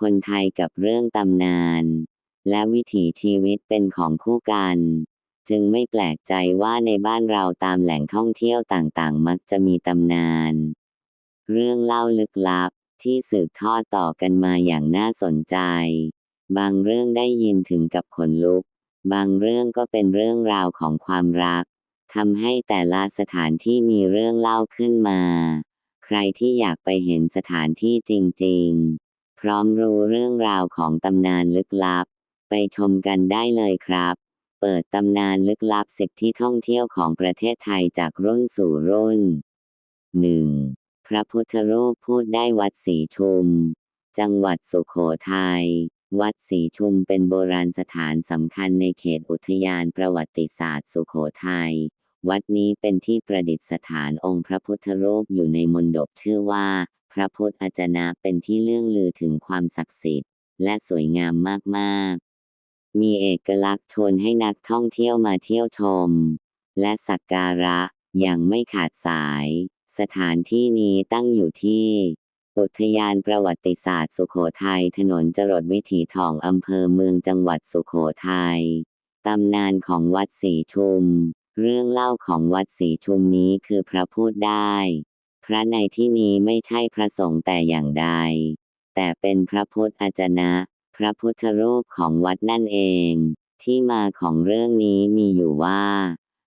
คนไทยกับเรื่องตำนาน และวิถีชีวิตเป็นของคู่กัน จึงไม่แปลกใจว่าในบ้านเราตามแหล่งท่องเที่ยวต่างๆ มักจะมีตำนาน เรื่องเล่าลึกลับที่สืบทอดต่อกันมาอย่างน่าสนใจ บางเรื่องได้ยินถึงกับขนลุก บางเรื่องก็เป็นเรื่องราวของความรักทำให้แต่ละสถานที่มีเรื่องเล่าขึ้นมา ใครที่อยากไปเห็นสถานที่จริง ๆ พร้อมรู้เรื่องราวของตำนานลึกลับ ไปชมกันได้เลยครับ เปิดตำนานลึกลับสิบที่ท่องเที่ยวของประเทศไทยจากรุ่นสู่รุ่น 1. พระพุทธรูปพูดได้วัดศรีชุม จังหวัดสุขโขทัยวัดศรีชุมเป็นโบราณสถานสำคัญในเขตอุทยานประวัติศาสตร์สุขโขทัยวัดนี้เป็นที่ประดิษฐานองค์พระพุทธรูปอยู่ในมณฑปชื่อว่า พระพุทธอาจนะเป็นที่เลื่องลือถึงความศักดิ์สิทธิ์และสวยงามมากๆ มีเอกลักษณ์ชวนให้นักท่องเที่ยวมาเที่ยวชม และสักการะอย่างไม่ขาดสาย สถานที่นี้ตั้งอยู่ที่ อุทยานประวัติศาสตร์สุโขทัยถนนจรดวิถีทองอำเภอเมืองจังหวัดสุโขทัยตำนานของวัดศรีชุม เรื่องเล่าของวัดศรีชุมนี้คือพระพูดได้ พระในที่นี้ไม่ใช่พระสงฆ์แต่อย่างใด แต่เป็นพระพุทธอาจนะ พระพุทธรูปของวัดนั่นเอง ที่มาของเรื่องนี้มีอยู่ว่า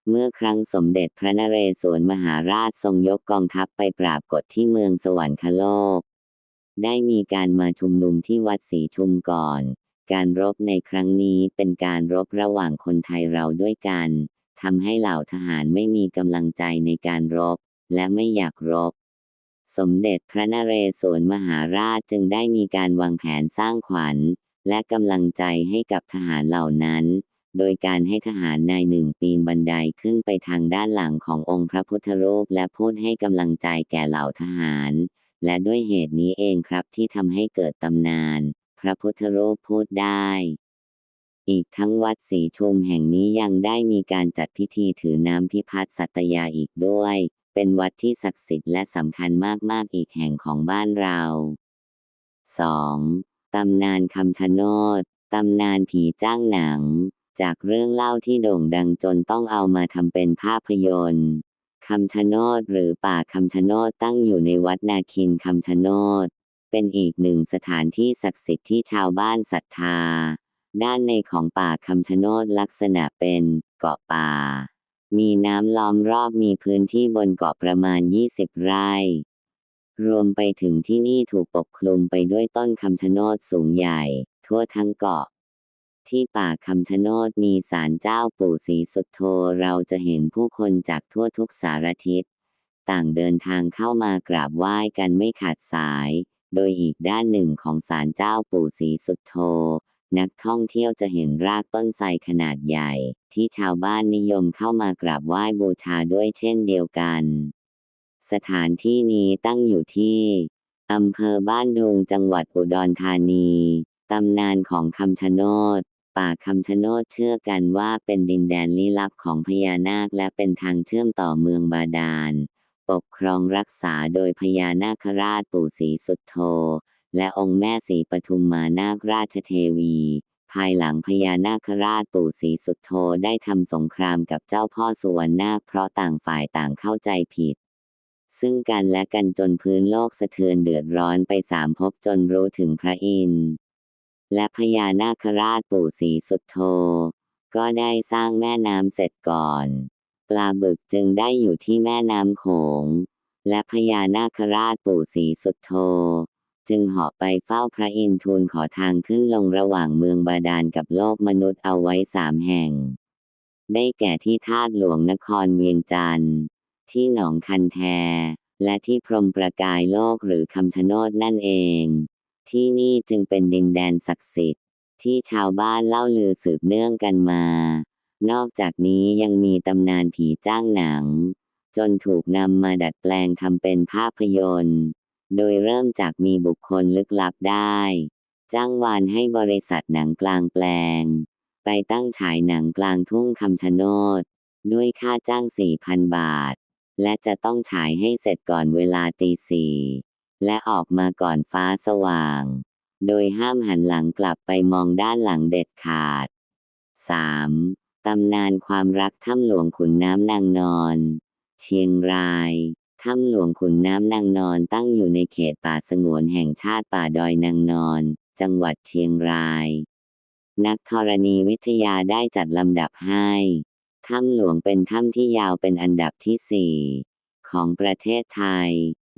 เมื่อครั้งสมเด็จพระนเรศวรมหาราชทรงยกกองทัพไปปราบกฏที่เมืองสวรรคโลก ได้มีการมาชุมนุมที่วัดศรีชุมก่อน การรบในครั้งนี้เป็นการรบระหว่างคนไทยเราด้วยกันทำให้เหล่าทหารไม่มีกำลังใจในการรบ และไม่อยากรบ สมเด็จพระนเรศวรมหาราชจึงได้มีการวางแผนสร้างขวัญ และกำลังใจให้กับทหารเหล่านั้น โดยการให้ทหารนายหนึ่งปีนบันไดขึ้นไปทางด้านหลังขององค์พระพุทธรูปและพูดให้กำลังใจแก่เหล่าทหาร และด้วยเหตุนี้เองครับที่ทำให้เกิดตำนาน พระพุทธรูปพูดได้อีกทั้งวัดศรีชุมแห่งนี้ยังได้มีการจัดพิธีถือน้ำพิพัฒน์สัตยาอีกด้วย เป็นวัดที่ศักดิ์สิทธิ์และสำคัญมากๆอีกแห่งของบ้านเรา 2. ตำนานคำชะโนด ตำนานผีจ้างหนัง จากเรื่องเล่าที่โด่งดังจนต้องเอามาทำเป็นภาพยนตร์คำชะโนดหรือป่าคำชะโนดตั้งอยู่ในวัดนาคินคำชะโนด เป็นอีกหนึ่งสถานที่ศักดิ์สิทธิ์ที่ชาวบ้านศรัทธา ด้านในของป่าคำชะโนดลักษณะเป็นเกาะป่า มีน้ำล้อมรอบมีพื้นที่บนเกาะประมาณ 20 ไร่ รวมไปถึงที่นี่ถูกปกคลุมไปด้วยต้นคำชะโนดสูงใหญ่ ทั่วทั้งเกาะ ที่ป่าคำชะโนดมีศาลเจ้าปู่ศรีสุโธเราจะเห็นผู้คนจากทั่วทุกสารทิศ ต่างเดินทางเข้ามากราบไหว้กันไม่ขาดสาย โดยอีกด้านหนึ่งของศาลเจ้าปู่ศรีสุโธ นักท่องเที่ยวจะเห็นรากต้นไทรขนาดใหญ่ ที่ชาวบ้านนิยมเข้ามากราบไหว้บูชาด้วยเช่นเดียวกัน สถานที่นี้ตั้งอยู่ที่อำเภอบ้านดุงจังหวัดอุดรธานี ตำนานของคำชะโนด ป่าคำชะโนดเชื่อกันว่าเป็นดินแดนลี้ลับของพญานาคและเป็นทางเชื่อมต่อเมืองบาดาล ปกครองรักษาโดยพญานาคราชปู่ศรีสุโธ และองค์แม่ศรีปทุมมานาคราชเทวี ภายหลังพญานาคราชปู่ศรีสุดโธได้ทำสงครามกับเจ้าพ่อสุวรรณนาคเพราะต่างฝ่ายต่างเข้าใจผิด ซึ่งกันและกันจนพื้นโลกสะเทือนเดือดร้อนไปสามภพจนรู้ถึงพระอินทร์และพญานาคราชปู่ศรีสุดโธก็ได้สร้างแม่น้ำเสร็จก่อน ปลาบึกจึงได้อยู่ที่แม่น้ำโขง และพญานาคราชปู่ศรีสุดโธ จึงเหาะไปเฝ้าพระอินทร์ทูลขอทางขึ้นลงระหว่างเมืองบาดาลกับโลกมนุษย์เอาไว้สามแห่ง ได้แก่ที่ธาตุหลวงนครเวียงจันทร์ที่หนองคันแท และที่พรมประกายโลกหรือคำชะโนดนั่นเอง ที่นี่จึงเป็นดินแดนศักดิ์สิทธิ์ที่ชาวบ้านเล่าลือสืบเนื่องกันมา นอกจากนี้ยังมีตำนานผีจ้างหนัง จนถูกนำมาดัดแปลงทำเป็นภาพยนตร์ โดยเริ่มจากมีบุคคลลึกลับได้ จ้างวานให้บริษัทหนังกลางแปลง ไปตั้งฉายหนังกลางทุ่งคำชะโนด ด้วยค่าจ้าง 4,000 บาท และจะต้องฉายให้เสร็จก่อนเวลาตีสี่และออกมาก่อนฟ้าสว่าง โดยห้ามหันหลังกลับไปมองด้านหลังเด็ดขาด 3. ตำนานความรักถ้ำหลวงขุนน้ำนางนอน เชียงราย ถ้ำหลวงขุนน้ำนางนอนตั้งอยู่ในเขตป่าสงวนแห่งชาติป่าดอยนางนอน จังหวัดเชียงราย นักธรณีวิทยาได้จัดลำดับให้ ถ้ำหลวงเป็นถ้ำที่ยาวเป็นอันดับที่4ของประเทศไทย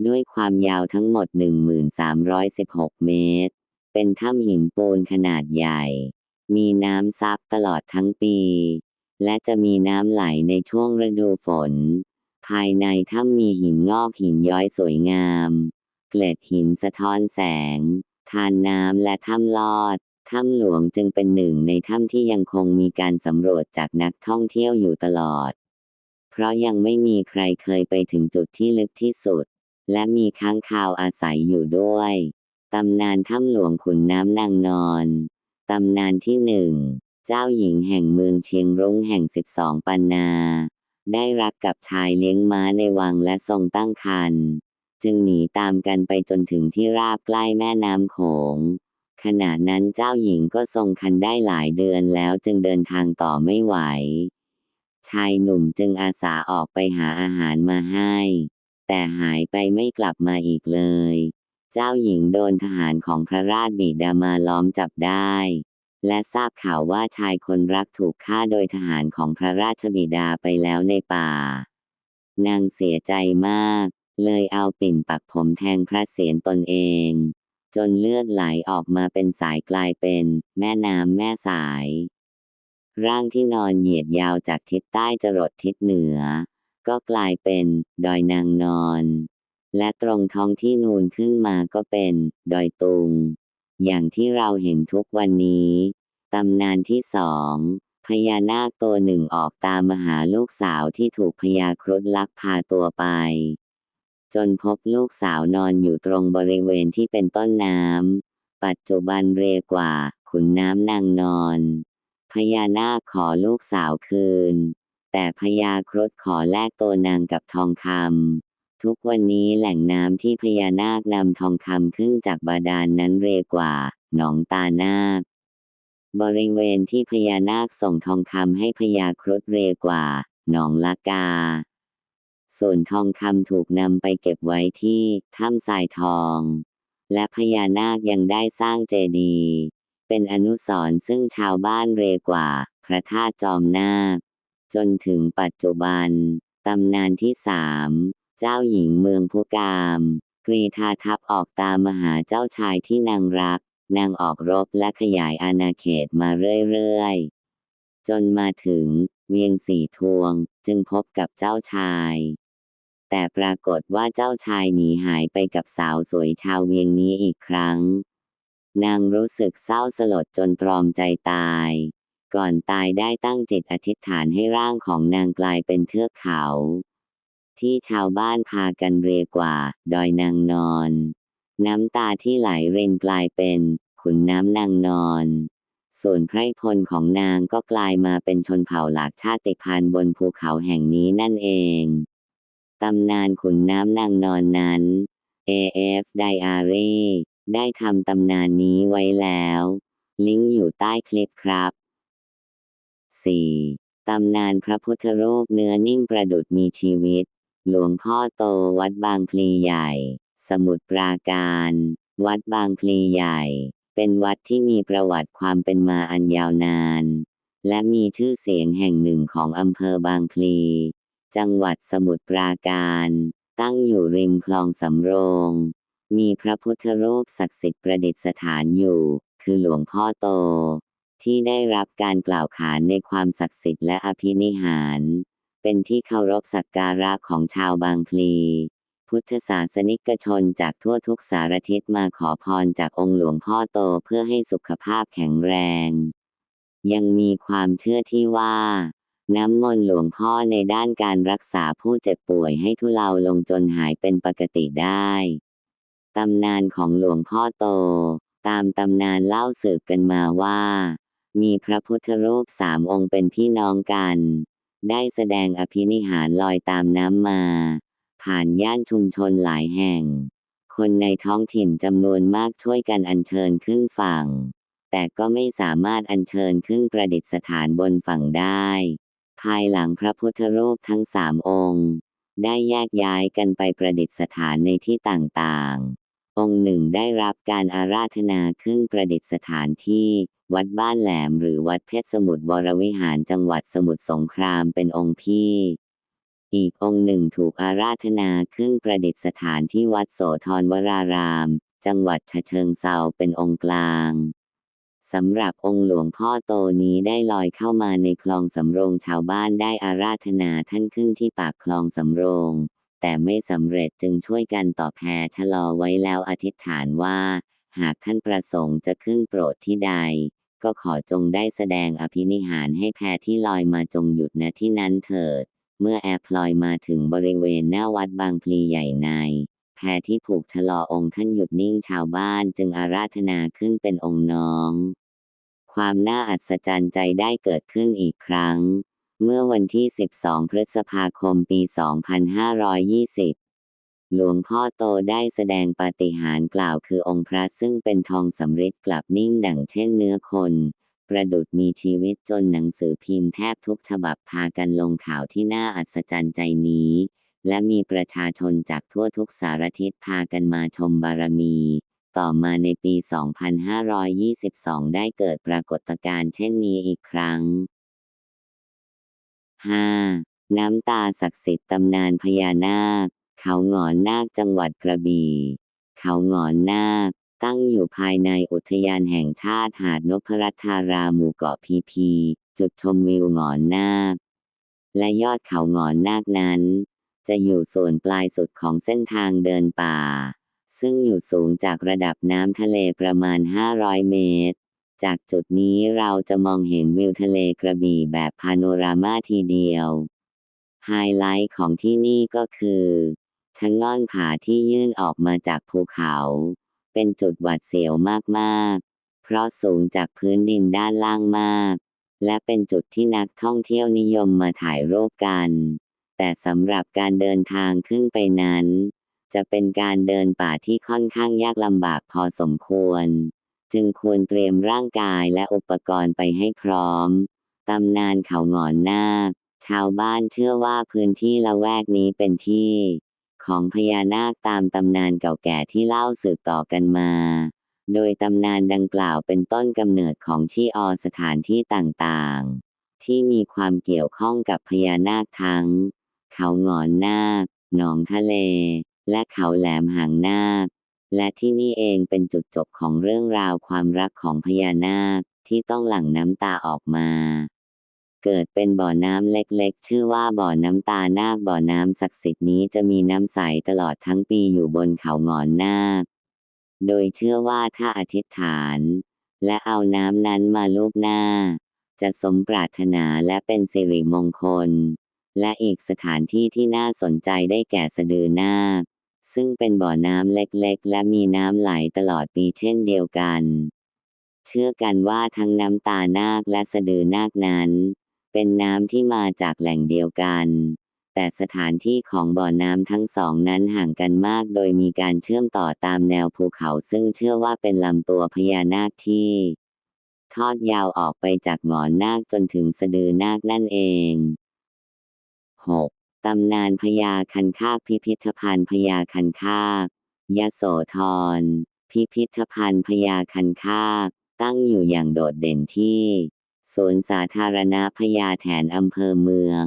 ด้วยความยาวทั้งหมด 1316 เมตร เป็นถ้ำหินปูนขนาดใหญ่ มีน้ำซับตลอดทั้งปี และจะมีน้ำไหลในช่วงฤดูฝน ภายในถ้ำมีหินงอกหินย้อยสวยงาม เกล็ดหินสะท้อนแสง ทานน้ำและถ้ำลอด ถ้ำหลวงจึงเป็นหนึ่งในถ้ำที่ยังคงมีการสำรวจจากนักท่องเที่ยวอยู่ตลอด เพราะยังไม่มีใครเคยไปถึงจุดที่ลึกที่สุด และมีค้างคาวอาศัยอยู่ด้วย ตำนานถ้ำหลวงขุนน้ำนางนอน ตำนานที่หนึ่ง เจ้าหญิงแห่งเมืองเชียงรุ้งแห่งสิบสองปันนา ได้รักกับชายเลี้ยงม้าในวังและทรงตั้งครรภ์จึงหนีตามกันไปจนถึงที่ราบใกล้แม่น้ำโขง ขณะนั้นเจ้าหญิงก็ทรงคันได้หลายเดือนแล้วจึงเดินทางต่อไม่ไหว ชายหนุ่มจึงอาสาออกไปหาอาหารมาให้ แต่หายไปไม่กลับมาอีกเลย เจ้าหญิงโดนทหารของพระราชบิดามาล้อมจับได้ และทราบข่าวว่าชายคนรักถูกฆ่าโดยทหารของพระราชบิดาไปแล้วในป่า นางเสียใจมาก เลยเอาปิ่นปักผมแทงพระเศียรตนเอง จนเลือดไหลออกมาเป็นสายกลายเป็น แม่น้ำแม่สาย ร่างที่นอนเหยียดยาวจากทิศใต้จรดทิศเหนือ ก็กลายเป็นดอยนางนอน และตรงท้องที่นูนขึ้นมาก็เป็น ดอยตุง อย่างที่เราเห็นทุกวันนี้ ตำนานที่สองพญานาคตัวหนึ่งออกตามมาหาลูกสาวที่ถูกพญาครุฑลักพาตัวไป จนพบลูกสาวนอนอยู่ตรงบริเวณที่เป็นต้นน้ำ ปัจจุบันเรกว่า ขุนน้ำนางนอน พญานาคขอลูกสาวคืน แต่พญาครุฑขอแลกตัวนางกับทองคำ ทุกวันนี้แหล่งน้ำที่พญานาคนำทองคำขึ้นจากบาดาลนนั้นเรกว่า หนองตานาค บริเวณที่พญานาคส่งทองคำให้พญาครุฑเรกว่า หนองละกา ส่วนทองคำถูกนำไปเก็บไว้ที่ถ้ำทรายทอง และพญานาคยังได้สร้างเจดีย์เป็นอนุสรณ์ซึ่งชาวบ้านเรกว่า พระธาตุจอมนาค จนถึงปัจจุบัน ตำนานที่สาม เจ้าหญิงเมืองพุกาม กรีธาทัพออกตามมหาเจ้าชายที่นางรัก นางออกรบและขยายอาณาเขตมาเรื่อยๆ จนมาถึงเวียงสีทวงจึงพบกับเจ้าชาย แต่ปรากฏว่าเจ้าชายหนีหายไปกับสาวสวยชาวเวียงนี้อีกครั้ง นางรู้สึกเศร้าสลดจนตรอมใจตาย ก่อนตายได้ตั้งจิตอธิษฐานให้ร่างของนางกลายเป็นเทือกเขา ที่ชาวบ้านพากันเรียกว่า ดอยนางนอน น้ำตาที่ไหลเรนกลายเป็น ขุนน้ำนางนอน ส่วนไพรพลของนางก็กลายมาเป็นชนเผ่าหลากชาติพันธุ์บนภูเขาแห่งนี้นั่นเอง ตำนานขุนน้ำนางนอนนั้น AF Diary ได้ทำตำนานนี้ไว้แล้ว ลิงก์อยู่ใต้คลิปครับ 4. ตำนานพระพุทธรูปเนื้อนิ่มประดุจมีชีวิต หลวงพ่อโตวัดบางพลีใหญ่ สมุทรปราการ วัดบางพลีใหญ่ เป็นวัดที่มีประวัติความเป็นมาอันยาวนาน และมีชื่อเสียงแห่งหนึ่งของอำเภอบางพลี จังหวัดสมุทรปราการ ตั้งอยู่ริมคลองสำโรง มีพระพุทธรูปศักดิ์สิทธิ์ประดิษฐานอยู่ คือหลวงพ่อโต ที่ได้รับการกล่าวขานในความศักดิ์สิทธิ์และอภินิหาร เป็นที่เคารพสักการะของชาวบางพลี พุทธศาสนิกชนจากทั่วทุกสารทิศมาขอพรจากองค์หลวงพ่อโตเพื่อให้สุขภาพแข็งแรง ยังมีความเชื่อที่ว่า น้ำมนต์หลวงพ่อในด้านการรักษาผู้เจ็บป่วยให้ทุเลาลงจนหายเป็นปกติได้ ตำนานของหลวงพ่อโต ตามตำนานเล่าสืบกันมาว่า มีพระพุทธรูปสามองค์เป็นพี่น้องกัน ได้แสดงอภินิหารลอยตามน้ำมา ผ่านย่านชุมชนหลายแห่ง คนในท้องถิ่นจำนวนมากช่วยกันอัญเชิญขึ้นฝั่ง แต่ก็ไม่สามารถอัญเชิญขึ้นประดิษฐานบนฝั่งได้ ภายหลังพระพุทธรูปทั้งสามองค์ ได้แยกย้ายกันไปประดิษฐานในที่ต่างๆ องค์หนึ่งได้รับการอาราธนาขึ้นประดิษฐานที่ วัดบ้านแหลมหรือวัดเพชรสมุทรวรวิหารจังหวัดสมุทรสงครามเป็นองค์พี่ อีกองค์หนึ่งถูกอาราธนาขึ้นประดิษฐานที่วัดโสธรวราราม จังหวัดฉะเชิงเซาเป็นองค์กลางสำหรับองค์หลวงพ่อโตนี้ได้ลอยเข้ามาในคลองสำโรงชาวบ้านได้อาราธนาท่านขึ้นที่ปากคลองสำโรง แต่ไม่สำเร็จจึงช่วยกันต่อแพชะลอไว้แล้วอธิษฐานว่า หากท่านประสงค์จะขึ้นโปรดที่ใด ก็ขอจงได้แสดงอภินิหารให้แพที่ลอยมาจงหยุดณที่นั้นเถิด เมื่อแอร์พลอยมาถึงบริเวณหน้าวัดบางพลีใหญ่ในแพที่ผูกชะลอองค์ท่านหยุดนิ่งชาวบ้านจึงอาราธนาขึ้นเป็นองค์น้อง ความน่าอัศจรรย์ใจได้เกิดขึ้นอีกครั้ง เมื่อวันที่ 12 พฤษภาคมปี 2520 หลวงพ่อโตได้แสดงปาฏิหาริย์กล่าวคือองค์พระซึ่งเป็นทองสำริดกลับนิ่งดั่งเช่นเนื้อคน ประดุดมีชีวิตจนหนังสือพิมพ์แทบทุกฉบับพากันลงข่าวที่น่าอัศจรรย์ใจนี้ และมีประชาชนจากทั่วทุกสารทิศพากันมาชมบารมี ต่อมาในปี 2522 ได้เกิดปรากฏการณ์เช่นนี้อีกครั้ง 5. น้ำตาศักดิ์สิทธิ์ตำนานพญานาค เขาหงอนนาคจังหวัดกระบี่ เขาหงอนนาค ตั้งอยู่ภายในอุทยานแห่งชาติหาดนพรัตนาราหมู่เกาะพีพี จุดชมวิวหงอนนาค และยอดเขาหงอนนาคนั้น จะอยู่ส่วนปลายสุดของเส้นทางเดินป่า ซึ่งอยู่สูงจากระดับน้ำทะเลประมาณ 500 เมตรจากจุดนี้เราจะมองเห็นวิวทะเลกระบี่แบบพาโนรามาทีเดียว ไฮไลท์ของที่นี่ก็คือ ชะง่อนผาที่ยื่นออกมาจากภูเขา เป็นจุดหวัดเสียวมากๆ เพราะสูงจากพื้นดินด้านล่างมาก และเป็นจุดที่นักท่องเที่ยวนิยมมาถ่ายรูปกัน แต่สำหรับการเดินทางขึ้นไปนั้น จะเป็นการเดินป่าที่ค่อนข้างยากลำบากพอสมควร จึงควรเตรียมร่างกายและอุปกรณ์ไปให้พร้อม ตำนานเขาหงอนนาคชาวบ้านเชื่อว่าพื้นที่ละแวกนี้เป็นที่ ของพญานาคตามตำนานเก่าแก่ที่เล่าสืบต่อกันมา โดยตำนานดังกล่าวเป็นต้นกำเนิดของชีออสถานที่ต่างๆ ที่มีความเกี่ยวข้องกับพญานาคทั้ง เขาหงอนนาค หนองทะเล และเขาแหลมหางนาค และที่นี่เองเป็นจุดจบของเรื่องราวความรักของพญานาคที่ต้องหลั่งน้ำตาออกมา เกิดเป็นบ่อน้ำเล็กๆ ชื่อว่าบ่อน้ำตานาคบ่อน้ำศักดิ์สิทธิ์นี้จะมีน้ำใสตลอดทั้งปีอยู่บนเขาหงอนนาค โดยเชื่อว่าถ้าอธิษฐาน และเอาน้ำนั้นมาลูบหน้า จะสมปรารถนาและเป็นสิริมงคล และอีกสถานที่ที่น่าสนใจได้แก่สะดือนาค ซึ่งเป็นบ่อน้ำเล็กๆ และมีน้ำไหลตลอดปีเช่นเดียวกัน เชื่อกันว่าทั้งน้ำตานาคและสะดือนาคนั้น เป็นน้ำที่มาจากแหล่งเดียวกัน แต่สถานที่ของบ่อน้ำทั้งสองนั้นห่างกันมาก โดยมีการเชื่อมต่อตามแนวภูเขาซึ่งเชื่อว่าเป็นลำตัวพญานาคที่ ทอดยาวออกไปจากหงอนนาคจนถึงสะดือนาคนั่นเอง 6. ตำนานพญาคันคากพิพิธภัณฑ์พญาคันคากยโสธร พิพิธภัณฑ์พญาคันคาก ตั้งอยู่อย่างโดดเด่นที่ สวนสาธารณะพญาแถนอำเภอเมือง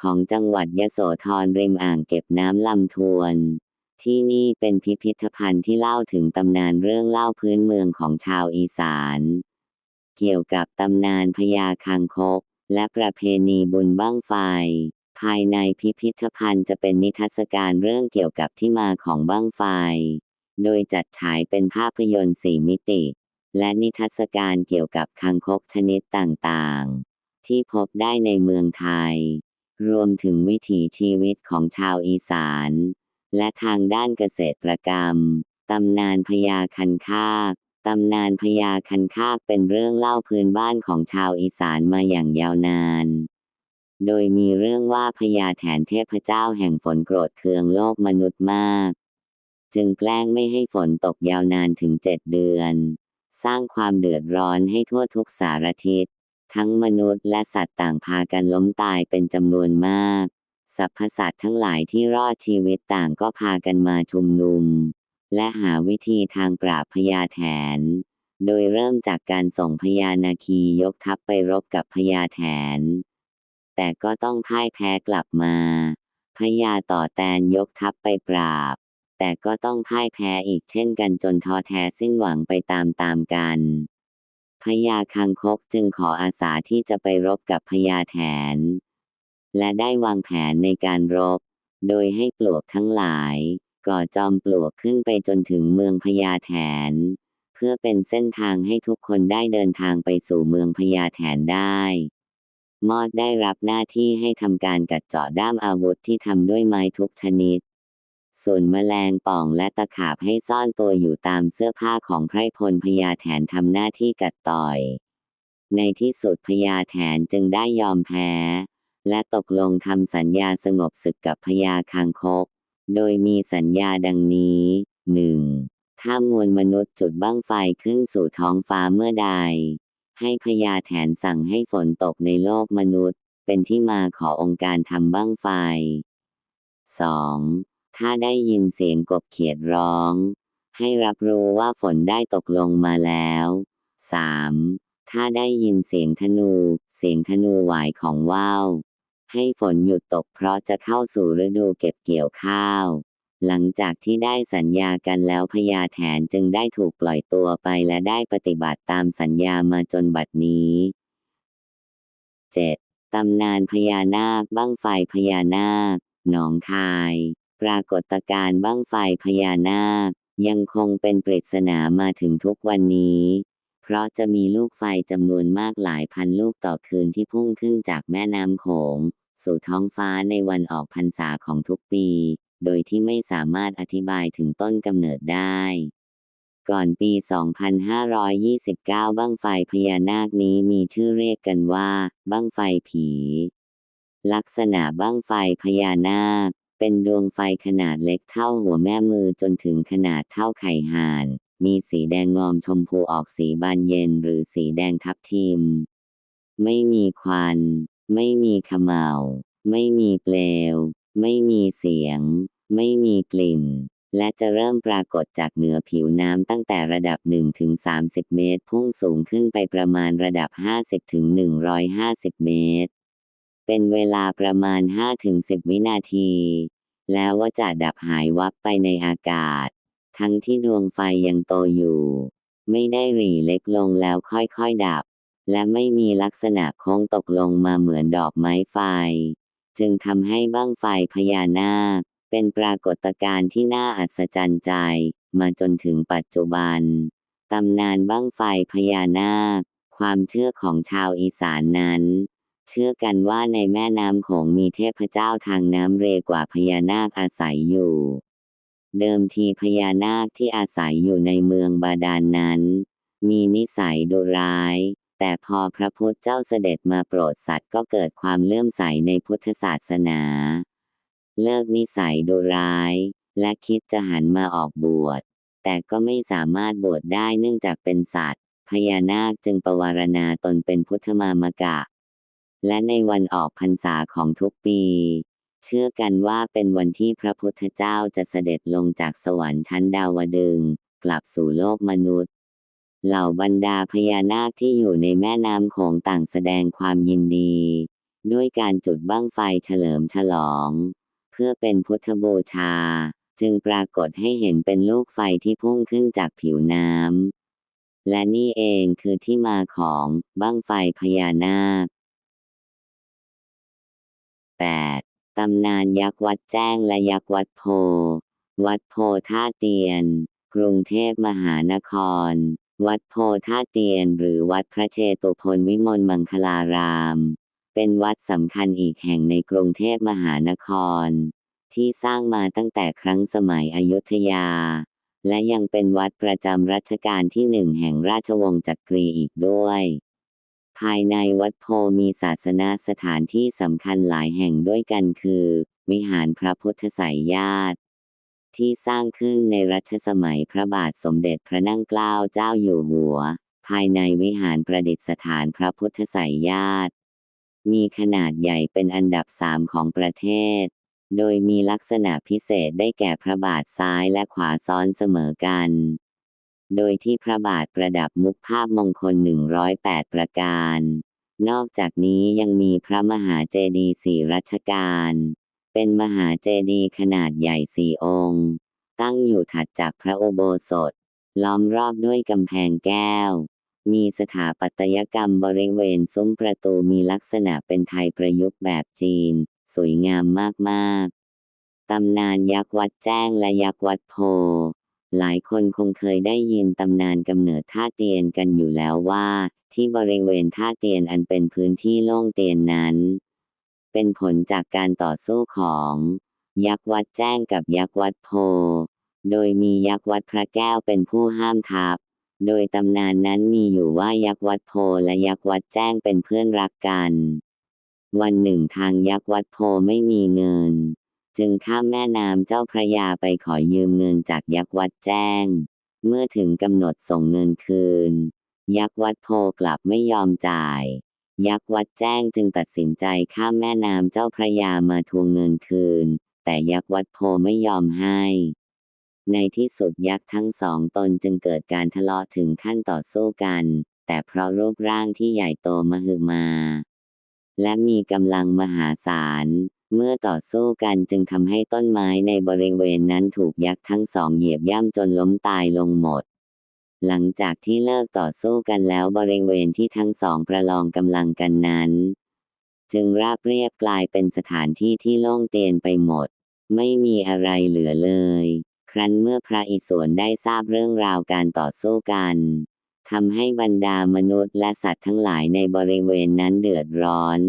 ของจังหวัดยโสธรริมอ่างเก็บน้ำลำทวน ที่นี่เป็นพิพิธภัณฑ์ที่เล่าถึงตำนานเรื่องเล่าพื้นเมืองของชาวอีสาน เกี่ยวกับตำนานพญาคางคก และประเพณีบุญบั้งไฟ ภายในพิพิธภัณฑ์จะเป็นนิทรรศการเรื่องเกี่ยวกับที่มาของบั้งไฟ โดยจัดฉายเป็นภาพยนตร์สี่มิติ และนิทรรศการเกี่ยวกับคางคกชนิดต่างๆ ที่พบได้ในเมืองไทย รวมถึงวิถีชีวิตของชาวอีสาน และทางด้านเกษตรกรรม ตำนานพญาคันคากตำนานพญาคันคากเป็นเรื่องเล่าพื้นบ้านของชาวอีสานมาอย่างยาวนาน โดยมีเรื่องว่าพญาแถนเทพเจ้าแห่งฝนโกรธเคืองโลกมนุษย์มาก จึงแกล้งไม่ให้ฝนตกยาวนานถึงเจ็ดเดือน สร้างความเดือดร้อนให้ทั่วทุกสารทิศ ทั้งมนุษย์และสัตว์ต่างพากันล้มตายเป็นจำนวนมาก สรรพสัตว์ทั้งหลายที่รอดชีวิตต่างก็พากันมาชุมนุม และหาวิธีทางปราบพญาแถน โดยเริ่มจากการส่งพญานาคียกทัพไปรบกับพญาแถน แต่ก็ต้องพ่ายแพ้กลับมาพญาต่อแตนยกทัพไปปราบ แต่ก็ต้องพ่ายแพ้อีกเช่นกันจนท้อแท้สิ้นหวังไปตามตามๆกันพญาคังคกจึงขออาสาที่จะไปรบกับพญาแถน และได้วางแผนในการรบ โดยให้ปลวกทั้งหลาย ก่อจอมปลวกขึ้นไปจนถึงเมืองพญาแถน เพื่อเป็นเส้นทางให้ทุกคนได้เดินทางไปสู่เมืองพญาแถนได้ มอดได้รับหน้าที่ให้ทำการกัดเจาะด้ามอาวุธที่ทำด้วยไม้ทุกชนิด ส่วนแมลงป่องและตะขาบให้ซ่อนตัวอยู่ตามเสื้อผ้าของไพรพลพญาแถนทำหน้าที่กัดต่อย ในที่สุดพญาแถนจึงได้ยอมแพ้ และตกลงทำสัญญาสงบศึกกับพญาคางคก โดยมีสัญญาดังนี้ 1. ถ้ามวลมนุษย์จุดบั้งไฟขึ้นสู่ท้องฟ้าเมื่อใด ให้พญาแถนสั่งให้ฝนตกในโลกมนุษย์ เป็นที่มาขอองค์การทำบั้งไฟ 2. ถ้าได้ยินเสียงกบเขียดร้อง ให้รับรู้ว่าฝนได้ตกลงมาแล้ว 3. ถ้าได้ยินเสียงธนู เสียงธนูหวายของว่าว ให้ฝนหยุดตกเพราะจะเข้าสู่ฤดูเก็บเกี่ยวข้าว หลังจากที่ได้สัญญากันแล้วพญาแถนจึงได้ถูกปล่อยตัวไปและได้ปฏิบัติตามสัญญามาจนบัดนี้ 7. ตำนานพญานาคบั้งไฟพญานาค หนองคาย ปรากฏการณ์บั้งไฟพญานาค ยังคงเป็นปริศนามาถึงทุกวันนี้ เพราะจะมีลูกไฟจำนวนมากหลายพันลูกต่อคืนที่พุ่งขึ้นจากแม่น้ำโขง สู่ท้องฟ้าในวันออกพรรษาของทุกปี โดยที่ไม่สามารถอธิบายถึงต้นกำเนิดได้ ก่อนปี 2529 บั้งไฟพญานาคนี้มีชื่อเรียกกันว่า บั้งไฟผี ลักษณะบั้งไฟพญานาค เป็นดวงไฟขนาดเล็กเท่าหัวแม่มือจนถึงขนาดเท่าไข่ห่าน มีสีแดงงอมชมพูออกสีบานเย็นหรือสีแดงทับทิม ไม่มีควัน ไม่มีขมเหลาไม่มีเปลว ไม่มีเสียง ไม่มีกลิ่น และจะเริ่มปรากฏจากเหนือผิวน้ำตั้งแต่ระดับ 1-30 เมตร พุ่งสูงขึ้นไปประมาณระดับ 50-150 เมตร เป็นเวลาประมาณ 5-10 วินาที แล้วว่าจะดับหายวับไปในอากาศ ทั้งที่ดวงไฟยังโตอยู่ ไม่ได้หรี่เล็กลงแล้วค่อยๆดับ และไม่มีลักษณะโค้งตกลงมาเหมือนดอกไม้ไฟ จึงทำให้บั้งไฟพญานาค เป็นปรากฏการณ์ที่น่าอัศจรรย์ใจ มาจนถึงปัจจุบันตำนานบั้งไฟพญานาค ความเชื่อของชาวอีสานนั้น เชื่อกันว่าในแม่น้ำโขงมีเทพเจ้าทางน้ำเรกว่าพญานาคอาศัยอยู่ เดิมทีพญานาคที่อาศัยอยู่ในเมืองบาดาลนนั้น มีนิสัยดุร้าย แต่พอพระพุทธเจ้าเสด็จมาโปรดสัตว์ก็เกิดความเลื่อมใสในพุทธศาสนา เลิกนิสัยดุร้าย และคิดจะหันมาออกบวช แต่ก็ไม่สามารถบวชได้เนื่องจากเป็นสัตว์พญานาคจึงประวารณาตนเป็นพุทธมามกะ และในวันออกพรรษาของทุกปี เชื่อกันว่าเป็นวันที่พระพุทธเจ้าจะเสด็จลงจากสวรรค์ชั้นดาวดึงส์กลับสู่โลกมนุษย์ เหล่าบรรดาพญานาคที่อยู่ในแม่น้ำโขงต่างแสดงความยินดี ด้วยการจุดบั้งไฟเฉลิมฉลอง เพื่อเป็นพุทธบูชา จึงปรากฏให้เห็นเป็นลูกไฟที่พุ่งขึ้นจากผิวน้ำและนี่เองคือที่มาของบั้งไฟพญานาค 8. ตำนานยักษ์วัดแจ้งและยักษ์วัดโพ วัดโพท่าเตียน กรุงเทพมหานคร วัดโพท่าเตียน หรือวัดพระเชตุพนวิมลมังคลาราม เป็นวัดสำคัญอีกแห่งในกรุงเทพมหานคร ที่สร้างมาตั้งแต่ครั้งสมัยอยุธยา และยังเป็นวัดประจำรัชกาลที่หนึ่งแห่งราชวงศ์จักรีอีกด้วย ภายในวัดโพมีศาสนาสถานที่สำคัญหลายแห่งด้วยกันคือ วิหารพระพุทธไสยญาติทที่สร้างขึ้นในรัชสมัยพระบาทสมเด็จพระนั่งเกล้าเจ้าอยู่หัว ภายในวิหารประดิษฐานพระพุทธไสยญาติ มีขนาดใหญ่เป็นอันดับสามของประเทศ โดยมีลักษณะพิเศษได้แก่พระบาทซ้ายและขวาซ้อนเสมอกัน โดยที่พระบาทประดับมุกภาพมงคล 108 ประการ นอกจากนี้ยังมีพระมหาเจดีย์สี่รัชกาล เป็นมหาเจดีย์ขนาดใหญ่สี่องค์ ตั้งอยู่ถัดจากพระอุโบสถ ล้อมรอบด้วยกำแพงแก้ว มีสถาปัตยกรรมบริเวณซุ้มประตูมีลักษณะเป็นไทยประยุกต์แบบจีน สวยงามมากๆตำนานยักษ์วัดแจ้งและยักษ์วัดโพ หลายคนคงเคยได้ยินตำนานกำเนิดท่าเตียนกันอยู่แล้วว่า ที่บริเวณท่าเตียนอันเป็นพื้นที่โล่งเตียนนั้น เป็นผลจากการต่อสู้ของ ยักษ์วัดแจ้งกับยักษ์วัดโพ โดยมียักษ์วัดพระแก้วเป็นผู้ห้ามทับ โดยตำนานนั้นมีอยู่ว่ายักษ์วัดโพและยักษ์วัดแจ้งเป็นเพื่อนรักกัน วันหนึ่งทางยักษ์วัดโพไม่มีเงิน จึงข้ามแม่น้ำเจ้าพระยาไปขอยืมเงินจากยักษ์วัดแจ้ง เมื่อถึงกำหนดส่งเงินคืน ยักษ์วัดโพกลับไม่ยอมจ่าย ยักษ์วัดแจ้งจึงตัดสินใจข้ามแม่น้ำเจ้าพระยามาทวงเงินคืน แต่ยักษ์วัดโพไม่ยอมให้ ในที่สุดยักษ์ทั้งสองตนจึงเกิดการทะเลาะถึงขั้นต่อสู้กัน แต่เพราะรูปร่างที่ใหญ่โตมหึมา และมีกำลังมหาศาล เมื่อต่อสู้กันจึงทำให้ต้นไม้ในบริเวณนั้นถูกยักษ์ทั้งสองเหยียบย่ำจนล้มตายลงหมด หลังจากที่เลิกต่อสู้กันแล้วบริเวณที่ทั้งสองประลองกำลังกันนั้น จึงราบเรียบกลายเป็นสถานที่ที่โล่งเตียนไปหมด ไม่มีอะไรเหลือเลย ครั้นเมื่อพระอิศวรได้ทราบเรื่องราวการต่อสู้กันทำให้บรรดามนุษย์และสัตว์ทั้งหลายในบริเวณนั้นเดือดร้อน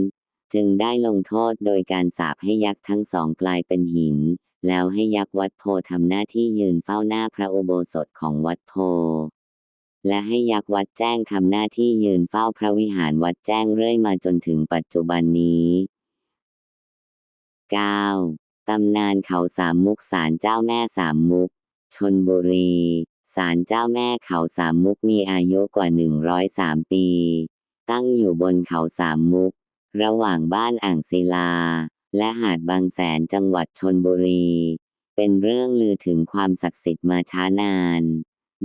จึงได้ลงโทษโดยการสาปให้ยักษ์ทั้งสองกลายเป็นหิน แล้วให้ยักษ์วัดโพทำหน้าที่ยืนเฝ้าหน้าพระอุโบสถของวัดโพ และให้ยักษ์วัดแจ้งทำหน้าที่ยืนเฝ้าพระวิหารวัดแจ้งเรื่อยมาจนถึงปัจจุบันนี้ 9. ตำนานเขาสามมุกศาลเจ้าแม่สามมุก ชนบุรีศาลเจ้าแม่เขาสามมุกมีอายุกว่า 103 ปี ตั้งอยู่บนเขาสามมุก ระหว่างบ้านอ่างศิลา และหาดบางแสนจังหวัดชนบุรี เป็นเรื่องลือถึงความศักดิ์สิทธิ์มาช้านาน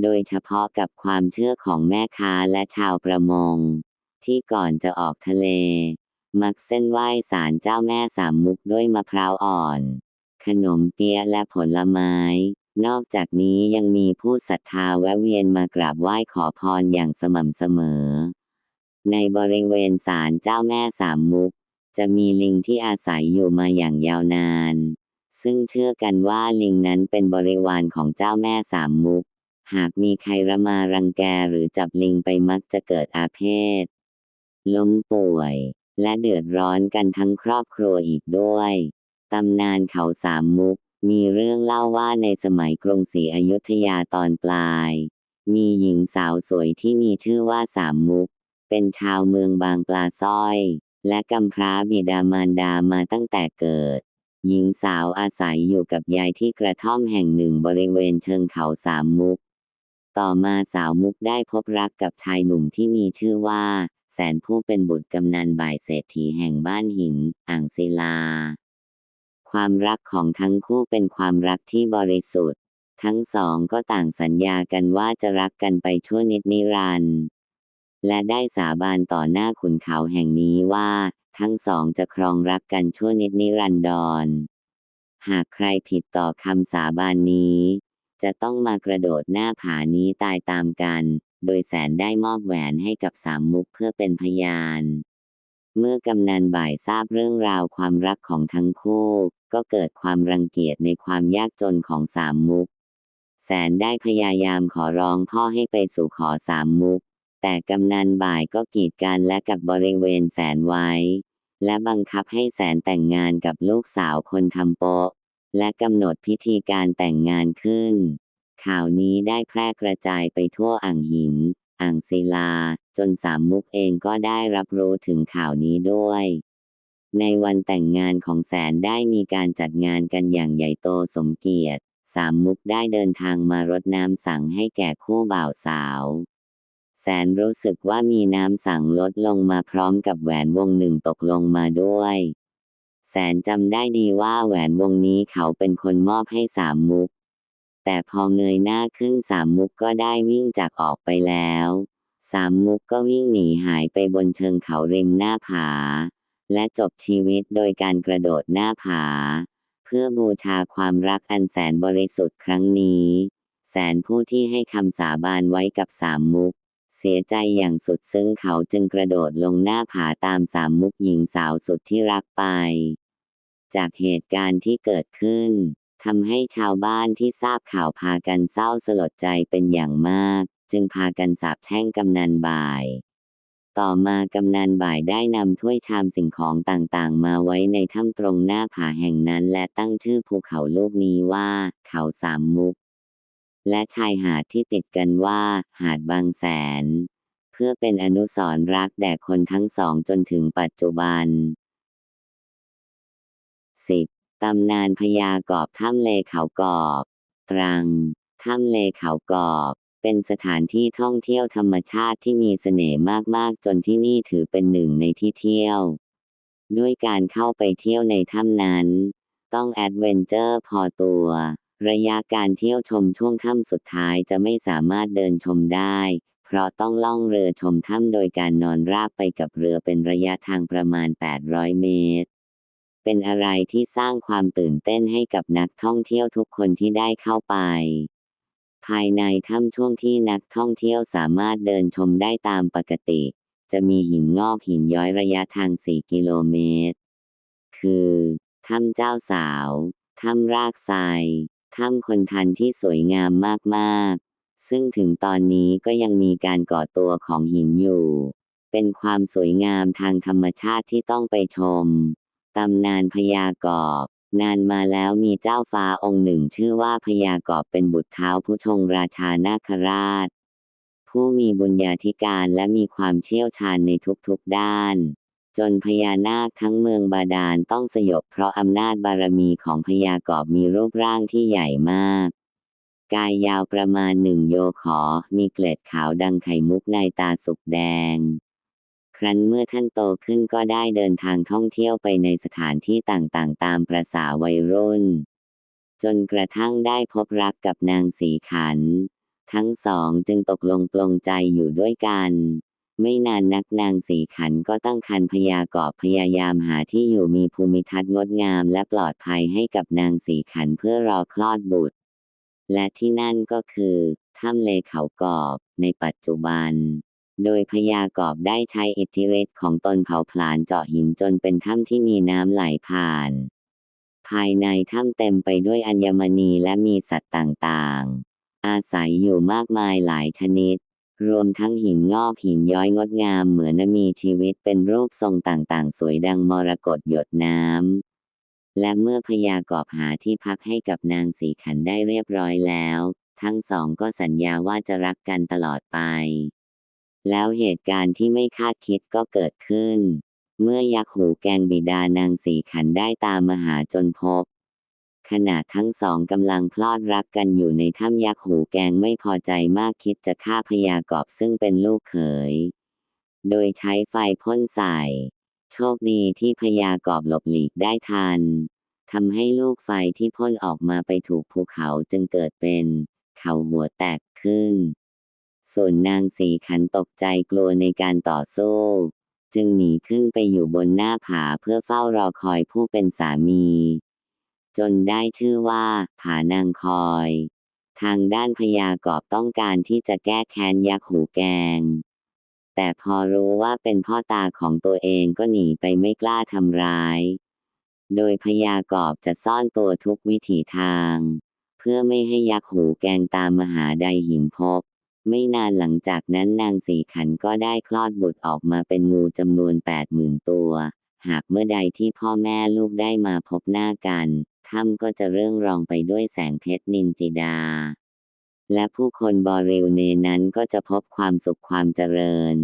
โดยเฉพาะกับความเชื่อของแม่ค้าและชาวประมง ที่ก่อนจะออกทะเล มักเส้นไหว้ศาลเจ้าแม่สามมุกด้วยมะพร้าวอ่อน ขนมเปี๊ยะและผลไม้นอกจากนี้ยังมีผู้ศรัทธาแวะเวียนมากราบไหว้ขอพรอย่างสม่ำเสมอ ในบริเวณศาลเจ้าแม่สามมุก จะมีลิงที่อาศัยอยู่มาอย่างยาวนาน ซึ่งเชื่อกันว่าลิงนั้นเป็นบริวารของเจ้าแม่สามมุก หากมีใครระมารังแกหรือจับลิงไปมักจะเกิดอาเพศ ล้มป่วย และเดือดร้อนกันทั้งครอบครัวอีกด้วย ตำนานเขาสามมุก มีเรื่องเล่าว่าในสมัยกรุงศรีอยุธยาตอนปลาย มีหญิงสาวสวยที่มีชื่อว่าสามมุก เป็นชาวเมืองบางปลาสร้อย และกำพร้าบิดามารดามาตั้งแต่เกิด หญิงสาวอาศัยอยู่กับยายที่กระท่อมแห่งหนึ่งบริเวณเชิงเขาสามมุก ต่อมาสาวมุกได้พบรักกับชายหนุ่มที่มีชื่อว่า แสนผู้เป็นบุตรกำนันบ่ายเศรษฐีแห่งบ้านหิน อ่างศิลา ความรักของทั้งคู่เป็นความรักที่บริสุทธิ์ ทั้งสองก็ต่างสัญญากันว่าจะรักกันไปชั่วนิดนิรันดร์ และได้สาบานต่อหน้าขุนเขาแห่งนี้ว่า ทั้งสองจะครองรักกันชั่วนิดนิรันดร หากใครผิดต่อคำสาบานนี้ จะต้องมากระโดดหน้าผานี้ตายตามกัน โดยแสนได้มอบแหวนให้กับสามมุกเพื่อเป็นพยาน เมื่อกำนันบ่ายทราบเรื่องราวความรักของทั้งคู่ ก็เกิดความรังเกียจในความยากจนของสามมุก แสนได้พยายามขอร้องพ่อให้ไปสู่ขอสามมุก แต่กำนันบ่ายก็กีดกันและกับบริเวณแสนไว้ และบังคับให้แสนแต่งงานกับลูกสาวคนทำโป๊ะ และกำหนดพิธีการแต่งงานขึ้น ข่าวนี้ได้แพร่กระจายไปทั่วอ่างหิน อ่างศิลา จนสามมุกเองก็ได้รับรู้ถึงข่าวนี้ด้วย ในวันแต่งงานของแสนได้มีการจัดงานกันอย่างใหญ่โตสมเกียรติสสามมุกได้เดินทางมารดน้ำสั่งให้แก่คู่บ่าวสาว แสนรู้สึกว่ามีน้ำสั่งลดลงมาพร้อมกับแหวนวงหนึ่งตกลงมาด้วย แสนจำได้ดีว่าแหวนวงนี้เขาเป็นคนมอบให้สามมุก แต่พอเงยหน้าขึ้นสามมุกก็ได้วิ่งจากออกไปแล้ว สามมุกก็วิ่งหนีหายไปบนเชิงเขาริมหน้าผา และจบชีวิตโดยการกระโดดหน้าผา เพื่อบูชาความรักอันแสนบริสุทธิ์ครั้งนี้แสนผู้ที่ให้คำสาบานไว้กับสามมุก เสียใจอย่างสุดซึ้งเขาจึงกระโดดลงหน้าผาตามสามมุกหญิงสาวสุดที่รักไป จากเหตุการณ์ที่เกิดขึ้นทำให้ชาวบ้านที่ทราบข่าวพากันเศร้าสลดใจเป็นอย่างมาก จึงพากันสาบแช่งกำนันบ่าย ต่อมากำนันบ่ายได้นำถ้วยชามสิ่งของต่างๆ มาไว้ในถ้ำตรงหน้าผาแห่งนั้น และตั้งชื่อภูเขาลูกนี้ว่า เขาสามมุก และชายหาดที่ติดกันว่า หาดบางแสน เพื่อเป็นอนุสรณ์รักแด่คนทั้งสองจนถึงปัจจุบัน 10. ตำนานพญากอบถ้ำเลเขากอบ ตรัง ถ้ำเลเขากอบ เป็นสถานที่ท่องเที่ยวธรรมชาติที่มีเสน่ห์มาก ๆ จนที่นี่ถือเป็นหนึ่งในที่เที่ยว ด้วยการเข้าไปเที่ยวในถ้ำนั้น ต้องแอดเวนเจอร์พอตัว ระยะการเที่ยวชมช่วงถ้ำสุดท้ายจะไม่สามารถเดินชมได้ เพราะต้องล่องเรือชมถ้ำโดยการนอนราบไปกับเรือเป็นระยะทางประมาณ 800 เมตร เป็นอะไรที่สร้างความตื่นเต้นให้กับนักท่องเที่ยวทุกคนที่ได้เข้าไป ภายในถ้ำช่วงที่นักท่องเที่ยวสามารถเดินชมได้ตามปกติ จะมีหินงอกหินย้อยระยะทาง 4 กิโลเมตร คือ ถ้ำเจ้าสาว ถ้ำรากทราย ถ้ำคนทันที่สวยงามมากๆ ซึ่งถึงตอนนี้ก็ยังมีการก่อตัวของหินอยู่ เป็นความสวยงามทางธรรมชาติที่ต้องไปชม ตำนานพญากอบนานมาแล้วมีเจ้าฟ้าองค์หนึ่งชื่อว่าพญากอบเป็นบุตรเท้าผู้ชงราชานาคราช ผู้มีบุญญาธิการและมีความเชี่ยวชาญในทุกๆด้าน จนพญานาคทั้งเมืองบาดาลต้องสยบเพราะอำนาจบารมีของพญากอบมีรูปร่างที่ใหญ่มาก กายยาวประมาณหนึ่งโยขอ มีเกล็ดขาวดังไข่มุกในตาสุกแดง ครั้นเมื่อท่านโตขึ้นก็ได้เดินทางท่องเที่ยวไปในสถานที่ต่างๆ ตามประษาวัยรุ่น จนกระทั่งได้พบรักกับนางสีขัน ทั้งสองจึงตกลงปลงใจอยู่ด้วยกัน ไม่นานนักนางสีขันก็ตั้งคันพยากอบพยายามหาที่อยู่มีภูมิทัศน์งดงามและปลอดภัยให้กับนางสีขันเพื่อรอคลอดบุตร และที่นั่นก็คือถ้ำเลเขากอบในปัจจุบัน โดยพญากอบได้ใช้อิทธิฤทธิ์ของตนเผาผลาญเจาะหินจนเป็นถ้ำที่มีน้ำไหลผ่าน ภายในถ้ำเต็มไปด้วยอัญมณีและมีสัตว์ต่างๆ อาศัยอยู่มากมายหลายชนิด รวมทั้งหินงอกหินย้อยงดงามเหมือนมีชีวิตเป็นรูปทรงต่างๆ สวยดังมรกตหยดน้ำ และเมื่อพญากอบหาที่พักให้กับนางสีขันได้เรียบร้อยแล้ว ทั้งสองก็สัญญาว่าจะรักกันตลอดไป แล้วเหตุการณ์ที่ไม่คาดคิดก็เกิดขึ้น เมื่อยักษ์หูแกงบิดานางสีขันได้ตามมาหาจนพบ ขณะทั้งสองกำลังพลอดรักกันอยู่ในถ้ำยักษ์หูแกงไม่พอใจมากคิดจะฆ่าพญากอบซึ่งเป็นลูกเขย โดยใช้ไฟพ่นใส่ โชคดีที่พญากอบหลบหลีกได้ทันทำให้ลูกไฟที่พ่นออกมาไปถูกภูเขาจึงเกิดเป็น เขาหัวแตกขึ้น ส่วนนางสีขันตกใจกลัวในการต่อสู้ จึงหนีขึ้นไปอยู่บนหน้าผาเพื่อเฝ้ารอคอยผู้เป็นสามี จนได้ชื่อว่า ผานางคอย ทางด้านพญากอบต้องการที่จะแก้แค้นยักษ์หูแกง แต่พอรู้ว่าเป็นพ่อตาของตัวเองก็หนีไปไม่กล้าทำร้าย โดยพญากอบจะซ่อนตัวทุกวิถีทาง เพื่อไม่ให้ยักษ์หูแกงตามมหาใดหินพบไม่นานหลังจากนั้นนางสีขันก็ได้คลอดบุตรออกมาเป็นงูจำนวนแปดหมื่นตัว หากเมื่อใดที่พ่อแม่ลูกได้มาพบหน้ากัน ถ้ำก็จะเรื่องรองไปด้วยแสงเพชรนินจิดา และผู้คนบริวเนนั้นก็จะพบความสุขความเจริญ